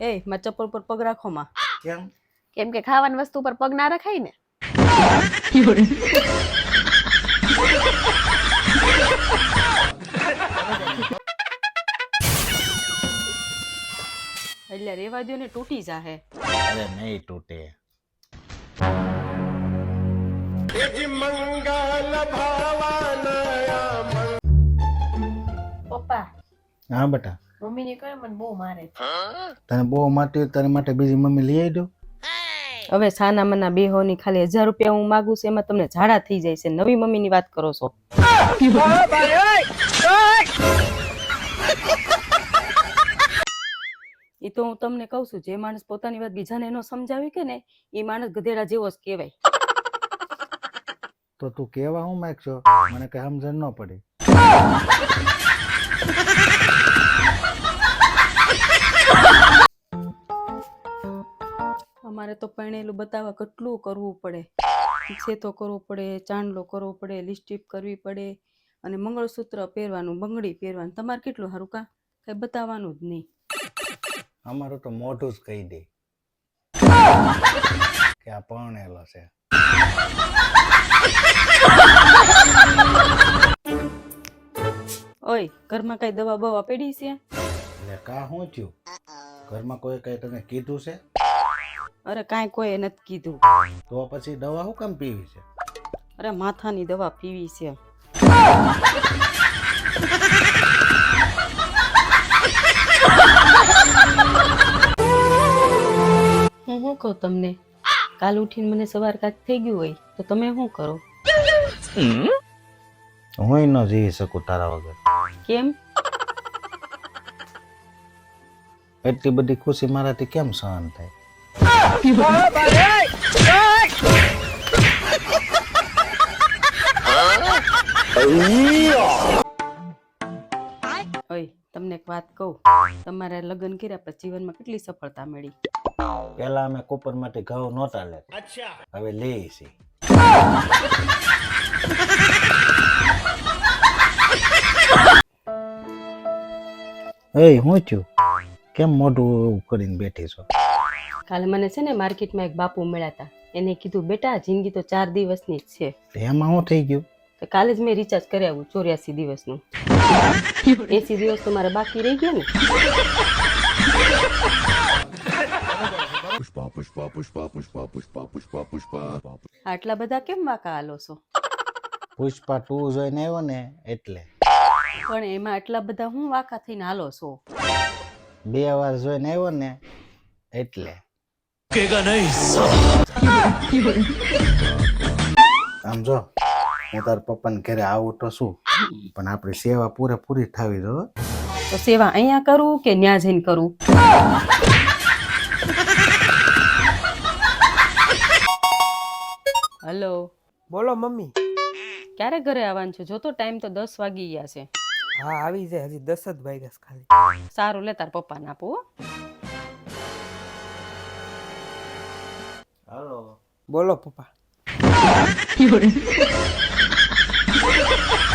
એ માં ચપ્પલ પર પગ રાખો માં. કેમ? કેમ કે ખાવાની વસ્તુ પર પગ ના રખાય ને. એટલે રેવા દો ને તૂટી જાહે. અરે નહીં તૂટે. પપ્પા. હા બેટા. મમ્મી કહે મને બહુ મારે છે. તને બહુ માટે તારી માટે બીજી મમ્મી લઈ આવી દો. હવે સાના મના બેહોની ખાલી હજાર રૂપિયા હું માગું છું એમાં તમને ઝાડા થઈ જાય છે. નવી મમ્મીની વાત કરો છો. એ તો હું તમને કહું છું જે માણસ પોતાની વાત બીજાને ન સમજાવી કે ને એ માણસ ગધેડા જેવો જ કહેવાય. તો તું કેવા હું માગ છો મને કઈ સમજણ ન પડી. અમારે તો પરણેલું બતાવવા કેટલું કરવું પડે? છેતો કરવો પડે ચાંદલો કરવો પડે લિપસ્ટિક કરવી પડે અને મંગળસૂત્ર પહેરવાનું બંગડી પહેરવાનું. તમારે કેટલું સારું કા? કઈ બતાવવાનું જ નહીં. અમારું તો મોઢું જ કહી દે કે આ પરણેલો છે. ઓય ઘરમાં કઈ દવા બવા પડી છે? એટલે કા શું થયું? ઘરમાં કોઈ કઈ તને કીધું છે? અરે કાંઈ કોઈ નથી કીધું. તો પછી દવા શું કામ પીવી છે? અરે માથાની દવા પીવી છે. હું શું કહું તમને? કાલ ઉઠીને મને સવાર કાચ થઈ ગયું હોય તો તમે શું કરો? હું ન જઈ શકું તારા વગર. કેમ? એટલી બધી ખુશી મારાથી કેમ સહન થાય? ઓય તમને એક વાત કહું. તમારે લગ્ન કર્યા પછી જીવનમાં કેટલી સફળતા મળી? પેલા અમે કુપર માટે ઘઉં નહોતા લે હવે લે છે એ હું છું? કેમ મોઢું એવું કરીને બેઠી છો? કાલે મને છે ને માર્કેટમાં એક બાપુ મળ્યા હતા. એને કીધું બેટા જિંદગી તો ચાર દિવસની જ છે. એમાં હું થઈ ગયું? તો કાલે જ મેં રિચાર્જ કરી આવ્યું ચોર્યાસી દિવસનું. એસી દિવસ તો મારે બાકી રહી ગયા ને. પુષ્પા પુષ્પા પુષ્પા પુષ્પા પુષ્પા પુષ્પા પુષ્પા. આટલા બધા કેમ વાંકા હાલો છો? પુષ્પા ટુ જોઈને આવ્યો ને એટલે. પણ એમાં આટલા બધા હું વાંકા થઈને હાલો છો? બે વાર જોઈને આવ્યો ને એટલે. આમ જો હું તાર પપ્પાને ઘરે આવું તો શું? પણ આપણી સેવા પૂરેપૂરી થવી જો તો સેવા અહીંયા કરું કે ન્યા જઈને કરું? હલો. બોલો મમ્મી. ક્યારે ઘરે આવવાનું છે? જોતો ટાઈમ તો દસ વાગી ગયા છે. હા આવી જાય. હજી દસ જ વાગ્યા ખાલી. સારું લે તાર પપ્પાને આપો બોલો પપ્પા.